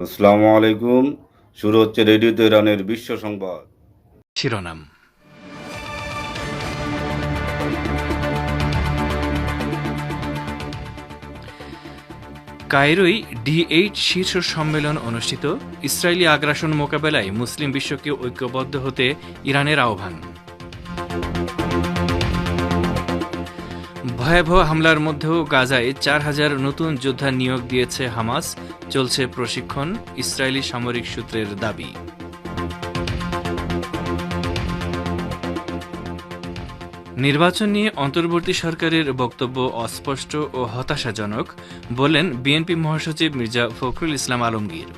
আসসালামু আলাইকুম। শুরু হচ্ছে রেডিও তেহরানের বিশ্ব সংবাদ। শিরোনাম। কায়রোই ডি এইট শীর্ষ সম্মেলন অনুষ্ঠিত। ইসরায়েলি আগ্রাসন মোকাবেলায় মুসলিম বিশ্বকে ঐক্যবদ্ধ হতে ইরানের আহ্বান। ভয়াবহ হামলার মধ্যেও গাজায় চার হাজার নতুন যোদ্ধা নিয়োগ দিয়েছে হামাস, চলছে প্রশিক্ষণ, ইসরায়েলি সামরিক সূত্রের দাবি। নির্বাচন নিয়ে অন্তর্বর্তী সরকারের বক্তব্য অস্পষ্ট ও হতাশাজনক, বলেন বিএনপি মহাসচিব মির্জা ফখরুল ইসলাম আলমগীর।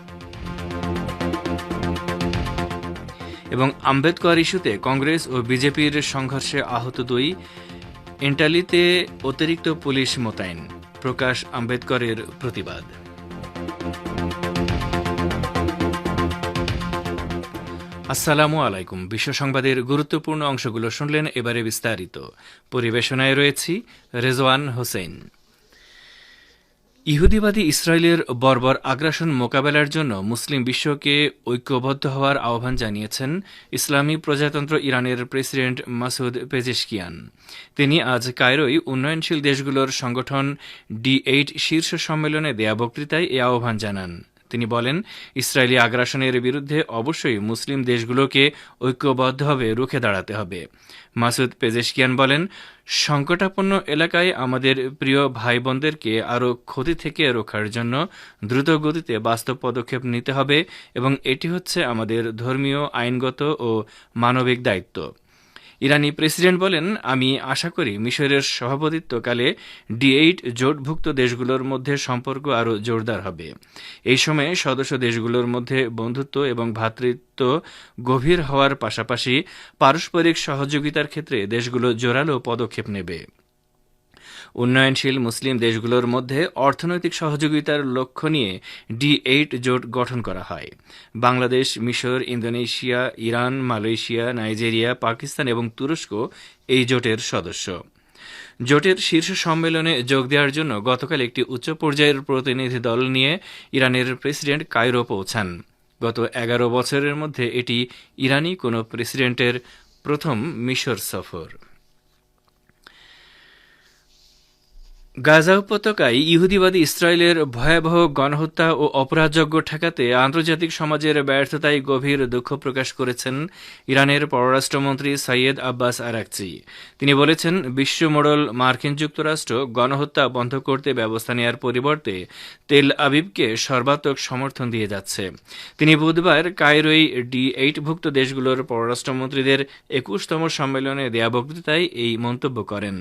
এবং আম্বেদকর ইস্যুতে কংগ্রেস ও বিজেপির সংঘর্ষে আহত দুই এন্টালিতে অতিরিক্ত পুলিশ মোতায়েন, প্রকাশ আম্বেদকরের প্রতিবাদ। আসসালামু আলাইকুম। বিশ্ব সংবাদের গুরুত্বপূর্ণ অংশগুলো শুনলেন এবারে বিস্তারিত। পরিবেশনায় রয়েছি রেজওয়ান হোসেন। ইহুদিবাদী ইসরায়েলের বর্বর আগ্রাসন মোকাবেলার জন্য মুসলিম বিশ্বকে ঐক্যবদ্ধ হওয়ার আহ্বান জানিয়েছেন ইসলামী প্রজাতন্ত্র ইরানের প্রেসিডেন্ট মাসুদ পেজেশকিয়ান। তিনি আজ কায়রোয় উন্নয়নশীল দেশগুলোর সংগঠন ডি এইট শীর্ষ সম্মেলনে দেয়া বক্তৃতায় এ আহ্বান জানান। তিনি বলেন, ইসরায়েলি আগ্রাসনের বিরুদ্ধে অবশ্যই মুসলিম দেশগুলোকে ঐক্যবদ্ধভাবে রুখে দাঁড়াতে হবে। মাসুদ পেজেশকিয়ান বলেন, সংকটাপন্ন এলাকায় আমাদের প্রিয় ভাই বোনদেরকে আরও ক্ষতি থেকে রক্ষার জন্য দ্রুত গতিতে বাস্তব পদক্ষেপ নিতে হবে এবং এটি হচ্ছে আমাদের ধর্মীয়, আইনগত ও মানবিক দায়িত্ব। ইরানি প্রেসিডেন্ট বলেন, আমি আশা করি মিশরের সভাপতিত্বকালে ডি এইট জোটভুক্ত দেশগুলোর মধ্যে সম্পর্ক আরও জোরদার হবে। এই সময়ে সদস্য দেশগুলোর মধ্যে বন্ধুত্ব এবং ভ্রাতৃত্ব গভীর হওয়ার পাশাপাশি পারস্পরিক সহযোগিতার ক্ষেত্রে দেশগুলো জোরালো পদক্ষেপ নেবে। উন্নয়নশীল মুসলিম দেশগুলোর মধ্যে অর্থনৈতিক সহযোগিতার লক্ষ্য নিয়ে ডি এইট জোট গঠন করা হয়। বাংলাদেশ, মিশর, Indonesia, Iran, Malaysia, Nigeria, Pakistan এবং তুরস্ক এই জোটের সদস্য। জোটের শীর্ষ সম্মেলনে যোগ দেওয়ার জন্য গতকাল একটি উচ্চ পর্যায়ের প্রতিনিধি দল নিয়ে ইরানের প্রেসিডেন্ট কায়রো পৌঁছান। গত এগারো বছরের মধ্যে এটি ইরানি কোনো প্রেসিডেন্টের প্রথম মিশর সফর। গাজা উপত্যকায় ইহুদিবাদী ইসরায়েলের ভয়াবহ গণহত্যা ও অপরাধযজ্ঞ ঠেকাতে আন্তর্জাতিক সমাজের ব্যর্থতায় গভীর দুঃখ প্রকাশ করেছেন ইরানের পররাষ্ট্রমন্ত্রী সৈয়দ আব্বাস আরাকচি। তিনি বলেছেন, বিশ্ব মোড়ল মার্কিন যুক্তরাষ্ট্র গণহত্যা বন্ধ করতে ব্যবস্থা নেওয়ার পরিবর্তে তেল আবিবকে সর্বাত্মক সমর্থন দিয়ে যাচ্ছে। তিনি বুধবার কায়রোই ডি এইটভুক্ত দেশগুলোর পররাষ্ট্রমন্ত্রীদের একুশতম সম্মেলনে দেয়া বক্তৃতায় এই মন্তব্য করেন।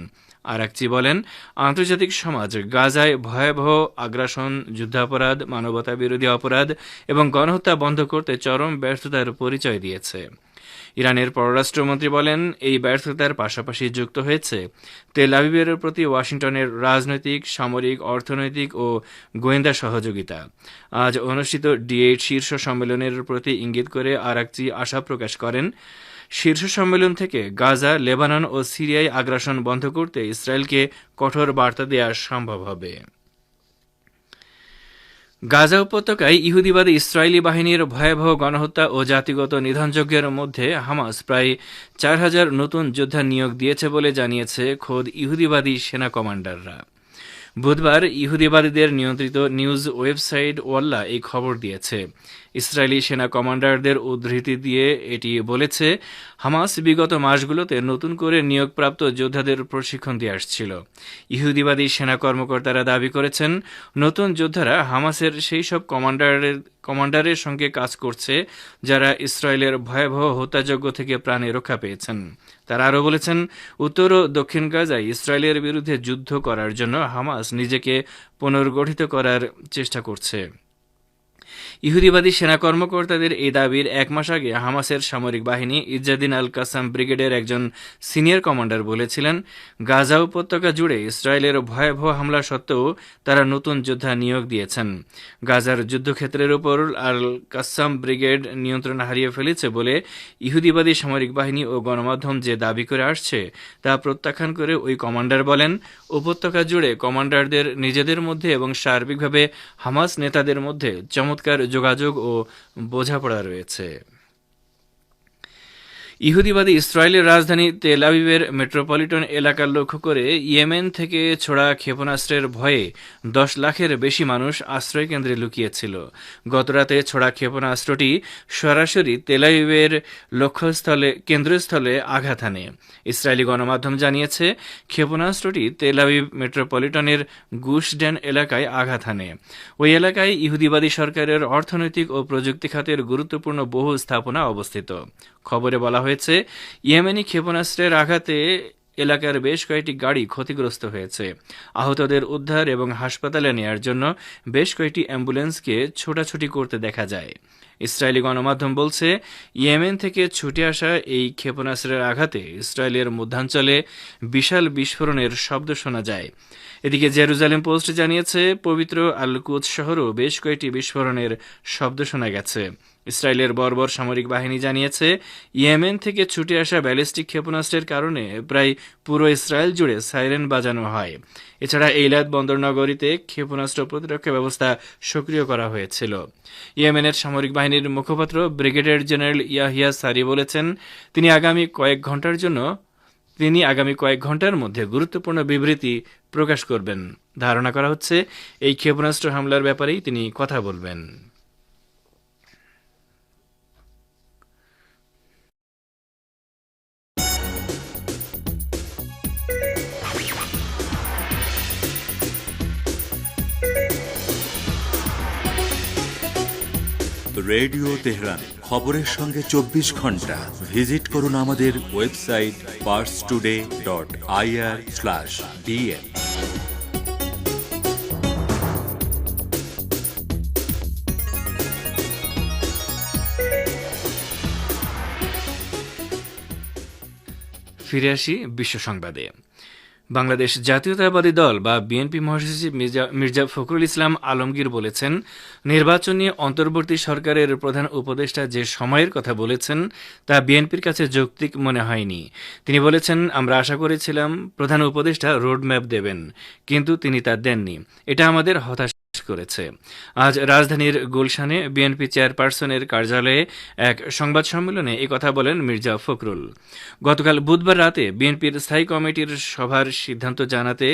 আরাকচি বলেন, আন্তর্জাতিক সমাজ, গাজায় ভয়াবহ আগ্রাসন, যুদ্ধাপরাধ, মানবতা বিরোধী অপরাধ এবং গণহত্যা বন্ধ করতে চরম ব্যর্থতার পরিচয় দিয়েছে। ইরানের পররাষ্ট্রমন্ত্রী বলেন, এই ব্যর্থতার পাশাপাশি যুক্ত হয়েছে তেল আবিবের প্রতি ওয়াশিংটনের রাজনৈতিক, সামরিক, অর্থনৈতিক ও গোয়েন্দা সহযোগিতা। আজ অনুষ্ঠিত ডি এইট শীর্ষ সম্মেলনের প্রতি ইঙ্গিত করে আরাকচি আশা প্রকাশ করেন শীর্ষ সম্মেলন থেকে গাজা, লেবানন ও সিরিয়ায় আগ্রাসন বন্ধ করতে ইসরায়েলকে কঠোর বার্তা দেওয়া সম্ভব হবে। গাজা উপত্যকায় ইহুদিবাদী ইসরায়েলি বাহিনীর ভয়াবহ গণহত্যা ও জাতিগত নিধনযজ্ঞের মধ্যে হামাস প্রায় চার হাজার নতুন যোদ্ধা নিয়োগ দিয়েছে বলে জানিয়েছে খোদ ইহুদিবাদী সেনা কমান্ডাররা। বুধবার ইহুদিবাদীদের নিয়ন্ত্রিত নিউজ ওয়েবসাইট ওয়াল্লা এই খবর দিয়েছে। ইসরায়েলি সেনা কমান্ডারদের উদ্ধৃতি দিয়ে এটি বলেছে, হামাস বিগত মাসগুলোতে নতুন করে নিয়োগপ্রাপ্ত যোদ্ধাদের প্রশিক্ষণ দিয়ে আসছিল। ইহুদিবাদী সেনা কর্মকর্তারা দাবি করেছেন, নতুন যোদ্ধারা হামাসের সেই সব কমান্ডারের কমান্ডারের সঙ্গে কাজ করছে, যারা ইসরায়েলের ভয়াবহ হত্যাযজ্ঞ থেকে প্রাণে রক্ষা পেয়েছেন। তারা আরও বলেছেন, উত্তর ও দক্ষিণ গাজায় ইসরায়েলের বিরুদ্ধে যুদ্ধ করার জন্য হামাস নিজেকে পুনর্গঠিত করার চেষ্টা করছে। ইহুদিবাদী সেনা কর্মকর্তাদের এই দাবির এক মাস আগে হামাসের সামরিক বাহিনী ইজ্জাদিন আল কাসাম ব্রিগেডের একজন সিনিয়র কমান্ডার বলেছিলেন, গাজা উপত্যকা জুড়ে ইসরায়েলের ভয়াবহ হামলা সত্ত্বেও তারা নতুন যোদ্ধা নিয়োগ দিয়েছেন। গাজার যুদ্ধক্ষেত্রের উপর আল কাসাম ব্রিগেড নিয়ন্ত্রণ হারিয়ে ফেলেছে বলে ইহুদিবাদী সামরিক বাহিনী ও গণমাধ্যম যে দাবি করে আসছে তা প্রত্যাখ্যান করে ওই কমান্ডার বলেন, উপত্যকা জুড়ে কমান্ডারদের নিজেদের মধ্যে এবং সার্বিকভাবে হামাস নেতাদের মধ্যে চমৎকার যোগাযোগ ও বোঝাপড়া রয়েছে। ইহুদিবাদী ইসরায়েলের রাজধানী তেল আবিবের মেট্রোপলিটন এলাকা লক্ষ্য করে ইয়েমেন থেকে ছোড়া ক্ষেপণাস্ত্রের ভয়ে দশ লাখের বেশি মানুষ আশ্রয় কেন্দ্রে লুকিয়েছিল। গতরাতে ছোড়া ক্ষেপণাস্ত্রটি সরাসরি তেল আবিবের লক্ষ্যস্থলে, কেন্দ্রস্থলে আঘাত হানে ইসরায়েলি গণমাধ্যম জানিয়েছে, ক্ষেপণাস্ত্রটি তেল আবিব মেট্রোপলিটনের গুশডেন এলাকায় আঘাত হানে ওই এলাকায় ইহুদিবাদী সরকারের অর্থনৈতিক ও প্রযুক্তি খাতের গুরুত্বপূর্ণ বহু স্থাপনা অবস্থিত। খবরে বলা হয়েছে, ইয়েমেনি ক্ষেপণাস্ত্রের আঘাতে এলাকার বেশ কয়েকটি গাড়ি ক্ষতিগ্রস্ত হয়েছে। আহতদের উদ্ধার এবং হাসপাতালে নেয়ার জন্য বেশ কয়েকটি অ্যাম্বুলেন্সকে ছোটাছুটি করতে দেখা যায়। ইসরায়েলি গণমাধ্যম বলছে, ইয়েমেন থেকে ছুটে আসা এই ক্ষেপণাস্ত্রের আঘাতে ইসরায়েলের মধ্যাঞ্চলে বিশাল বিস্ফোরণের শব্দ শোনা যায়। এদিকে জেরুজালেম পোস্ট জানিয়েছে, পবিত্র আলকুদ শহরও বেশ কয়েকটি বিস্ফোরণের শব্দ শোনা গেছে। ইসরায়েলের বর্বর সামরিক বাহিনী জানিয়েছে, ইয়েমেন থেকে ছুটে আসা ব্যালিস্টিক ক্ষেপণাস্ত্রের কারণে প্রায় পুরো ইসরায়েল জুড়ে সাইরেন বাজানো হয়। এছাড়া এইলাদ বন্দর নগরীতে ক্ষেপণাস্ত্র প্রতিরক্ষা ব্যবস্থা সক্রিয় করা হয়েছিল। ইয়েমেনের সামরিক বাহিনীর মুখপাত্র ব্রিগেডিয়ার জেনারেল ইয়াহিয়া সারি বলেছেন, তিনি আগামী কয়েক ঘণ্টার জন্য, তিনি আগামী কয়েক ঘণ্টার মধ্যে গুরুত্বপূর্ণ বিবৃতি প্রকাশ করবেন। ধারণা করা হচ্ছে, এই ক্ষেপণাস্ত্র হামলার ব্যাপারেই তিনি কথা বলবেন। রেডিও তেহরান, খবরের সঙ্গে চব্বিশ ঘণ্টা। ভিজিট করুন আমাদের website Pars Today dot IR slash DN. ফিরে আসি বিশ্ব সংবাদে। বাংলাদেশ জাতীয়তাবাদী দল বা বিএনপি মহাসচিব মির্জা ফখরুল ইসলাম আলমগীর বলেছেন, নির্বাচন নিয়ে অন্তর্বর্তী সরকারের প্রধান উপদেষ্টা যে সময়ের কথা বলেছেন, তা বিএনপির কাছে যৌক্তিক মনে হয়নি। তিনি বলেছেন, আমরা আশা করেছিলাম প্রধান উপদেষ্টা রোডম্যাপ দেবেন, কিন্তু তিনি তা দেননি। এটা আমাদের হতাশ করেছে। আজ রাজধানীর গুলশানে বিএনপি চেয়ারপারসনের কার্যালয়ে এক সংবাদ সম্মেলনে কথা বলেন মির্জা ফখরুল। গতকাল বুধবার রাতে বিএনপির স্থায়ী কমিটির সভার সিদ্ধান্ত জানাতে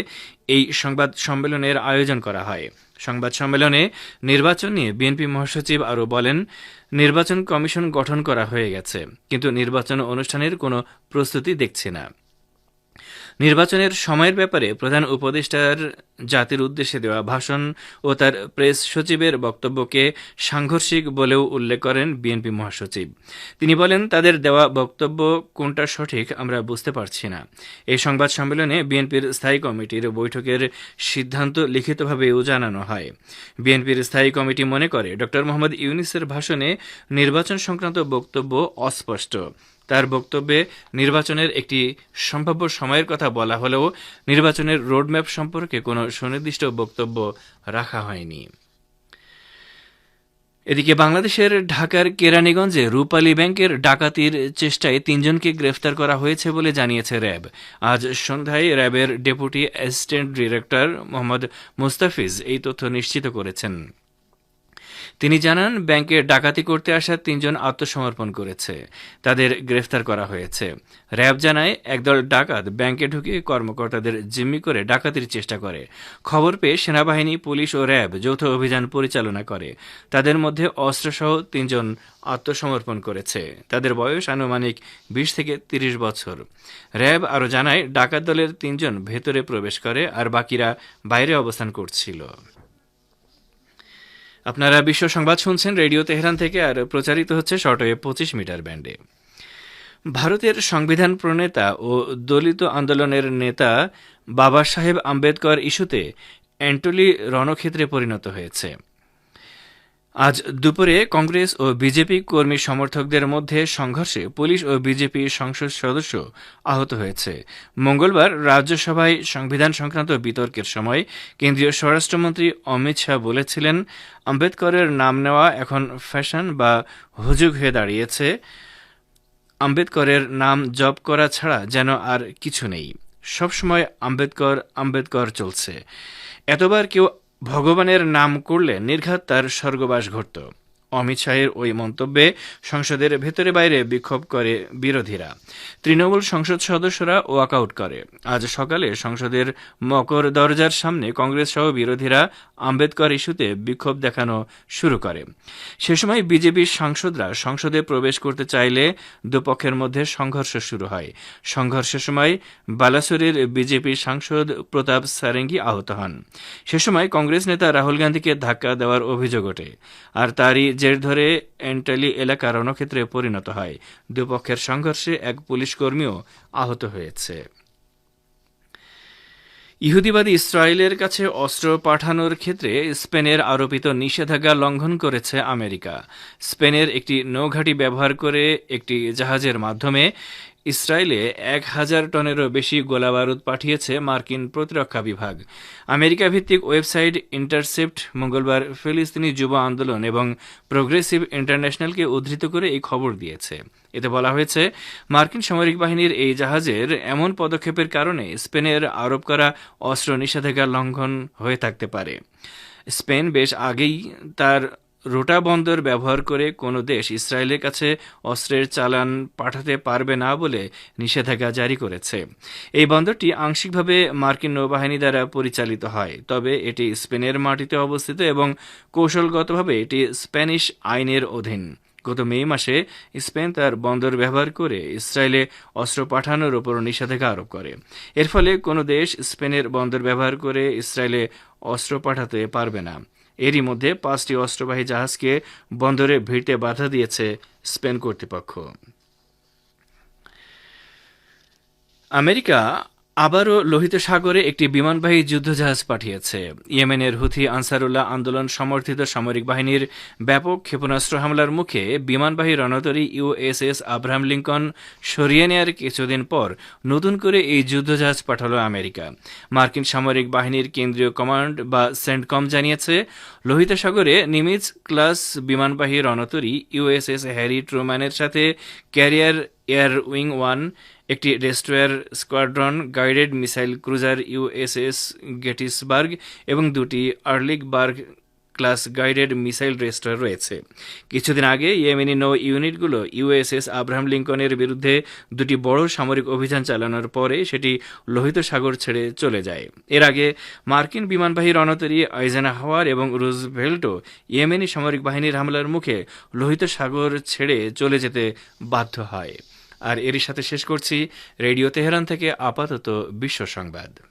এই সংবাদ সম্মেলনের আয়োজন করা হয়। সংবাদ সম্মেলনে নির্বাচন নিয়ে বিএনপি মহাসচিব আরও বলেন, নির্বাচন কমিশন গঠন করা হয়ে গেছে, কিন্তু নির্বাচন অনুষ্ঠানের কোনো প্রস্তুতি দেখছে না। নির্বাচনের সময়ের ব্যাপারে প্রধান উপদেষ্টার জাতির উদ্দেশ্যে দেওয়া ভাষণ ও তার প্রেস সচিবের বক্তব্যকে সাংঘর্ষিক বলেও উল্লেখ করেন বিএনপি মহাসচিব। তিনি বলেন, তাদের দেওয়া বক্তব্য কোনটা সঠিক আমরা বুঝতে পারছি না। এই সংবাদ সম্মেলনে বিএনপির স্থায়ী কমিটির বৈঠকের সিদ্ধান্ত লিখিতভাবেও জানানো হয়। বিএনপির স্থায়ী কমিটি মনে করে ড মোহাম্মদ ইউনিসের ভাষণে নির্বাচন সংক্রান্ত বক্তব্য অস্পষ্ট। তার বক্তব্যে নির্বাচনের একটি সম্ভাব্য সময়ের কথা বলা হলেও নির্বাচনের রোডম্যাপ সম্পর্কে কোনো সুনির্দিষ্ট বক্তব্য রাখা হয়নি। এদিকে বাংলাদেশের ঢাকার কেরানীগঞ্জে রূপালী ব্যাংকের ডাকাতির চেষ্টায় তিনজনকে গ্রেফতার করা হয়েছে বলে জানিয়েছে র্যাব। আজ সন্ধ্যায় র্যাবের deputy assistant director Mohammad Mustafiz এই তথ্য নিশ্চিত করেছেন। তিনি জানান, ব্যাংকে ডাকাতি করতে আসা তিনজন আত্মসমর্পণ করেছে। তাদের গ্রেফতার করা হয়েছে। র্যাব জানায়, একদল ডাকাত ব্যাংকে ঢুকে কর্মকর্তাদের জিম্মি করে ডাকাতির চেষ্টা করে। খবর পেয়ে সেনাবাহিনী, পুলিশ ও র্যাব যৌথ অভিযান পরিচালনা করে। তাদের মধ্যে অস্ত্রসহ তিনজন আত্মসমর্পণ করেছে। তাদের বয়স আনুমানিক বিশ থেকে তিরিশ বছর। র্যাব আরও জানায়, ডাকাত দলের তিনজন ভেতরে প্রবেশ করে আর বাকিরা বাইরে অবস্থান করছিল। আপনারা বিশ্ব সংবাদ শুনছেন রেডিও তেহরান থেকে, আর প্রচারিত হচ্ছে শর্টওয়ে পঁচিশ মিটার ব্যান্ডে। ভারতের সংবিধান প্রণেতা ও দলিত আন্দোলনের নেতা বাবা সাহেব আম্বেদকর ইস্যুতে অ্যান্টলি রণক্ষেত্রে পরিণত হয়েছে। আজ দুপুরে কংগ্রেস ও বিজেপি কর্মী সমর্থকদের মধ্যে সংঘর্ষে পুলিশ ও বিজেপি সংসদ সদস্য আহত হয়েছে। মঙ্গলবার রাজ্যসভায় সংবিধান সংক্রান্ত বিতর্কের সময় কেন্দ্রীয় স্বরাষ্ট্রমন্ত্রী অমিত শাহ বলেছিলেন, আম্বেদকরের নাম নেওয়া এখন ফ্যাশন বা হুজুগ হয়ে দাঁড়িয়েছে। আম্বেদকরের নাম জপ করা ছাড়া যেন আর কিছু নেই। সবসময় আম্বেদকর আম্বেদকর চলছে। এতবার কেউ ভগবানের নাম করলে নির্ঘাত তার স্বর্গবাস ঘটত। অমিত শাহের ওই মন্তব্যে সংসদের ভেতরে বাইরে বিক্ষোভ করে বিরোধীরা। তৃণমূল সংসদ সদস্যরা ওয়াকআউট করে। আজ সকালে সংসদের মকর দরজার সামনে কংগ্রেস সহ বিরোধীরা আম্বেদকর ইস্যুতে বিক্ষোভ দেখানো শুরু করে। সে সময় বিজেপির সাংসদরা সংসদে প্রবেশ করতে চাইলে দুপক্ষের মধ্যে সংঘর্ষ শুরু হয়। সংঘর্ষের সময় বালাসোরের বিজেপি সাংসদ প্রতাপ সারেঙ্গি আহত হন। সে সময় কংগ্রেস নেতা রাহুল গান্ধীকে ধাক্কা দেওয়ার অভিযোগ ওঠে। আর তারই জের ধরে এন্টালি এলাকা রণক্ষেত্রে পরিণত হয়। দুপক্ষের সংঘর্ষে এক পুলিশ কর্মীও আহত হয়েছে। ইহুদিবাদী ইসরায়েলের কাছে অস্ত্র পাঠানোর ক্ষেত্রে স্পেনের আরোপিত নিষেধাজ্ঞা লঙ্ঘন করেছে আমেরিকা। স্পেনের একটি নৌঘাঁটি ব্যবহার করে একটি জাহাজের মাধ্যমে ইসরায়েলে এক হাজার টনেরও বেশি গোলাবারুদ পাঠিয়েছে মার্কিন প্রতিরক্ষা বিভাগ। আমেরিকা ভিত্তিক ওয়েবসাইট ইন্টারসেপ্ট মঙ্গলবার ফিলিস্তিনি যুব আন্দোলন এবং প্রোগ্রেসিভ ইন্টারন্যাশনালকে উদ্ধৃত করে এই খবর দিয়েছে। এতে বলা হয়েছে, মার্কিন সামরিক বাহিনীর এই জাহাজের এমন পদক্ষেপের কারণে স্পেনের আরোপ করা অস্ত্র নিষেধাজ্ঞা লঙ্ঘন হয়ে থাকতে পারে। স্পেন বেশ আগেই তার রোটা বন্দর ব্যবহার করে কোনো দেশ ইসরায়েলের কাছে অস্ত্রের চালান পাঠাতে পারবে না বলে নিষেধাজ্ঞা জারি করেছে। এই বন্দরটি আংশিকভাবে মার্কিন নৌবাহিনী দ্বারা পরিচালিত হয়, তবে এটি স্পেনের মাটিতে অবস্থিত এবং কৌশলগতভাবে এটি স্প্যানিশ আইনের অধীন। গত মে মাসে স্পেন তার বন্দর ব্যবহার করে ইসরায়েলে অস্ত্র পাঠানোর ওপর নিষেধাজ্ঞা আরোপ করে। এর ফলে কোনো দেশ স্পেনের বন্দর ব্যবহার করে ইসরায়েলে অস্ত্র পাঠাতে পারবে না। এরই মধ্যে পাঁচটি অস্ত্রবাহী জাহাজকে বন্দরে ভিড়তে বাধা দিয়েছে স্পেন কর্তৃপক্ষ। আমেরিকা আবারও লোহিত সাগরে একটি বিমানবাহী যুদ্ধজাহাজ পাঠিয়েছে। ইয়েমেনের হুথি আনসারুল্লাহ আন্দোলন সমর্থিত সামরিক বাহিনীর ব্যাপক ক্ষেপণাস্ত্র হামলার মুখে বিমানবাহী রণতরী ইউএসএস আব্রাহাম লিঙ্কন সরিয়ে নেয়ার কিছুদিন পর নতুন করে এই যুদ্ধজাহাজ পাঠালো আমেরিকা। মার্কিন সামরিক বাহিনীর কেন্দ্রীয় কমান্ড বা সেন্টকম জানিয়েছে, লোহিত সাগরে নিমিজ ক্লাস বিমানবাহী রণতরী ইউএসএস হ্যারি ট্রুম্যানের সাথে ক্যারিয়ার এয়ার উইং ওয়ান একটি destroyer squadron, guided missile cruiser USS Gettysburg এবং দুটি Arleigh Burke class guided missile destroyer রয়েছে। কিছুদিন আগে ইয়েমেনি নৌ ইউনিটগুলো ইউএসএস আব্রাহাম লিঙ্কনের বিরুদ্ধে দুটি বড় সামরিক অভিযান চালানোর পরে সেটি লোহিত সাগর ছেড়ে চলে যায়। এর আগে মার্কিন বিমানবাহী রণতরী আইজেনা হাওয়ার এবং রুজভেল্টও ইয়েমেনি সামরিক বাহিনীর হামলার মুখে লোহিত সাগর ছেড়ে চলে যেতে বাধ্য হয়। আর এরই সাথে শেষ করছি রেডিও তেহরান থেকে আপাতত বিশ্ব সংবাদ।